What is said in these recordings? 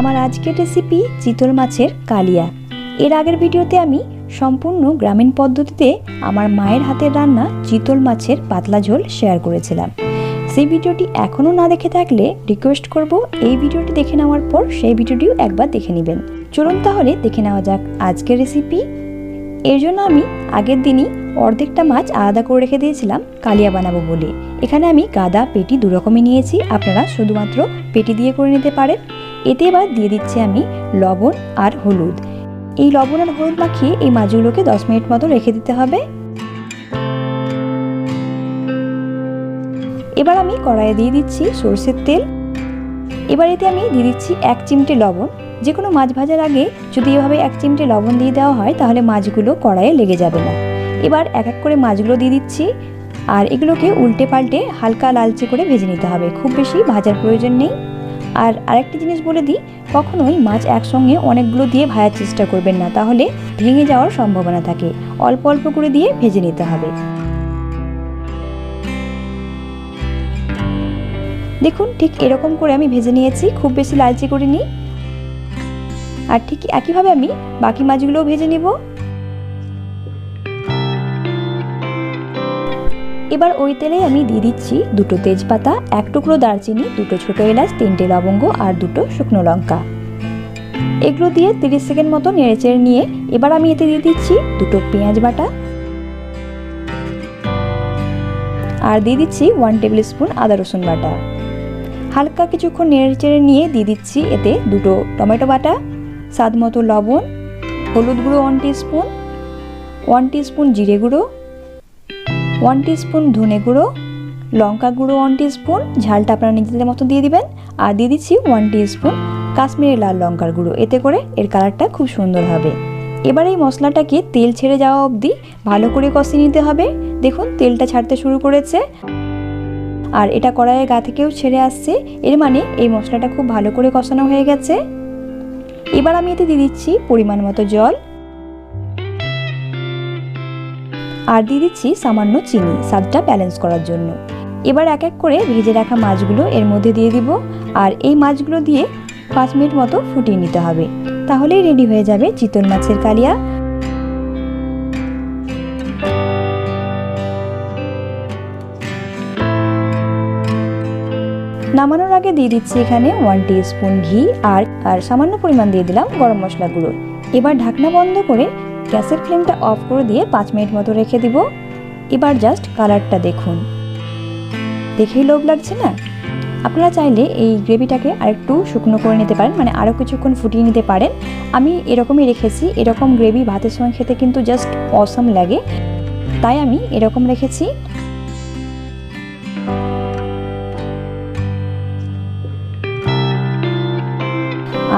আমার আজকের রেসিপি চিতল মাছের কালিয়া। এর আগের ভিডিওতে আমি সম্পূর্ণ গ্রামীণ পদ্ধতিতে আমার মায়ের হাতের রান্না চিতল মাছের পাতলা ঝোল শেয়ার করেছিলাম। সেই ভিডিওটি এখনও না দেখে থাকলে রিকোয়েস্ট করব এই ভিডিওটি দেখে নেওয়ার পর সেই ভিডিওটিও একবার দেখে নেবেন। চলুন তাহলে দেখে নেওয়া যাক আজকের রেসিপি এর জন্য আমি আগের দিনই অর্ধেকটা মাছ আলাদা করে রেখে দিয়েছিলাম, কালিয়া বানাবো বলে। এখানে আমি গাদা, পেটি দু রকমই নিয়েছি, আপনারা শুধুমাত্র পেটি দিয়ে করে নিতে পারেন। এতে এবার দিয়ে দিচ্ছি আমি লবণ আর হলুদ। এই লবণ আর হলুদ মাখিয়ে এই মাছগুলোকে দশ মিনিট মতো রেখে দিতে হবে। এবার আমি কড়াইয়ে দিয়ে দিচ্ছি সর্ষের তেল। এবার এতে আমি দিয়ে দিচ্ছি এক চিমটে লবণ। যে কোনো মাছ ভাজার আগে যদি এভাবে এক চিমটে লবণ দিয়ে দেওয়া হয়, তাহলে মাছগুলো কড়াইয়ে লেগে যাবে না। এবার এক এক করে মাছগুলো দিয়ে দিচ্ছি। আর এগুলোকে উল্টে পাল্টে হালকা লালচে করে ভেজে নিতে হবে। খুব বেশি ভাজার প্রয়োজন নেই। আর আরেকটি জিনিস বলে দিই, কখনোই মাছ একসঙ্গে অনেকগুলো দিয়ে ভাজার চেষ্টা করবেন না, তাহলে ভেঙে যাওয়ার সম্ভাবনা থাকে। অল্প অল্প করে দিয়ে ভেজে নিতে হবে। দেখুন, ঠিক এরকম করে আমি ভেজে নিয়েছি, খুব বেশি লালচে করিনি। আর ঠিক একইভাবে আমি বাকি মাছগুলোও ভেজে নিব। এবার ওই তেলে আমি দিয়ে দিচ্ছি দুটো তেজপাতা, এক টুকরো দারচিনি, দুটো ছোটো এলাচ, তিনটে লবঙ্গ আর দুটো শুকনো লঙ্কা। এগুলো দিয়ে তিরিশ সেকেন্ড মতো নেড়েচেড়ে নিয়ে এবার আমি এতে দিয়ে দিচ্ছি দুটো পেঁয়াজ বাটা। আর দিয়ে দিচ্ছি ওয়ান টেবিল স্পুন আদা রসুন বাটা। হালকা কিছুক্ষণ নেড়েচেড়ে নিয়ে দিয়ে দিচ্ছি এতে দুটো টমেটো বাটা, স্বাদ মতো লবণ, হলুদ গুঁড়ো ওয়ান স্পুন ওয়ান স্পুন জিরে গুঁড়ো ওয়ান স্পুন ধনে গুঁড়ো, লঙ্কা গুঁড়ো ওয়ান স্পুন ঝালটা আপনারা নিজেদের মতো দিয়ে দিবেন। আর দিয়ে দিচ্ছি ওয়ান স্পুন কাশ্মীরি লাল লঙ্কার গুঁড়ো, এতে করে এর কালারটা খুব সুন্দর হবে। এবার এই মশলাটাকে তেল ছেড়ে যাওয়া অবধি ভালো করে কষিয়ে নিতে হবে। দেখুন, তেলটা ছাড়তে শুরু করেছে। আর এটা কড়াইয়ের গা থেকেও ছেড়ে আসছে। এর মানে এই মশলাটা খুব ভালো করে কষানো হয়ে গেছে। এবার আমি এতে দিয়ে দিচ্ছি পরিমাণ মতো জল। আর দিয়ে দিচ্ছি সামান্য চিনি, স্বাদটা ব্যালেন্স করার জন্য। এবার এক এক করে ভেজে রাখা মাছগুলো এর মধ্যে দিয়ে দিব আর এই মাছগুলো দিয়ে পাঁচ মিনিট মতো ফুটিয়ে নিতে হবে। তাহলেই রেডি হয়ে যাবে চিতল মাছের কালিয়া। নামানোর আগে দিয়ে দিচ্ছি এখানে ওয়ান স্পুন ঘি আর আর সামান্য পরিমাণ দিয়ে দিলাম গরম মশলা গুঁড়ো এবার ঢাকনা বন্ধ করে গ্যাসের ফ্লেমটা অফ করে দিয়ে পাঁচ মিনিট মতো রেখে দিব। এবার জাস্ট কালারটা দেখুন। দেখেই লোভ লাগছে না? আপনারা চাইলে এই গ্রেভিটাকে আরেকটু শুকনো করে নিতে পারেন মানে আরও কিছুক্ষণ ফুটিয়ে নিতে পারেন। আমি এরকমই রেখেছি, এরকম গ্রেভি ভাতের সময় খেতে কিন্তু জাস্ট অসম লাগে। তাই আমি এরকম রেখেছি।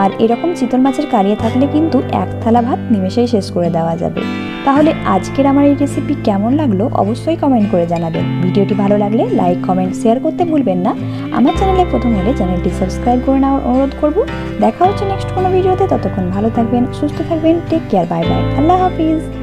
আর এরকম চিতল মাছের কারিয়ে থাকলে কিন্তু এক থালা ভাত নিমেষেই শেষ করে দেওয়া যাবে। তাহলে আজকের আমার এই রেসিপি কেমন লাগল অবশ্যই কমেন্ট করে জানাবেন। ভিডিওটি ভালো লাগলে লাইক কমেন্ট শেয়ার করতে ভুলবেন না। আমার চ্যানেলে প্রথম হলে চ্যানেলটি সাবস্ক্রাইব করে নেওয়ার অনুরোধ করব। দেখা হচ্ছে নেক্সট কোনো ভিডিওতে ততক্ষণ ভালো থাকবেন, সুস্থ থাকবেন টেক কেয়ার বাই বাই আল্লাহ হাফিজ।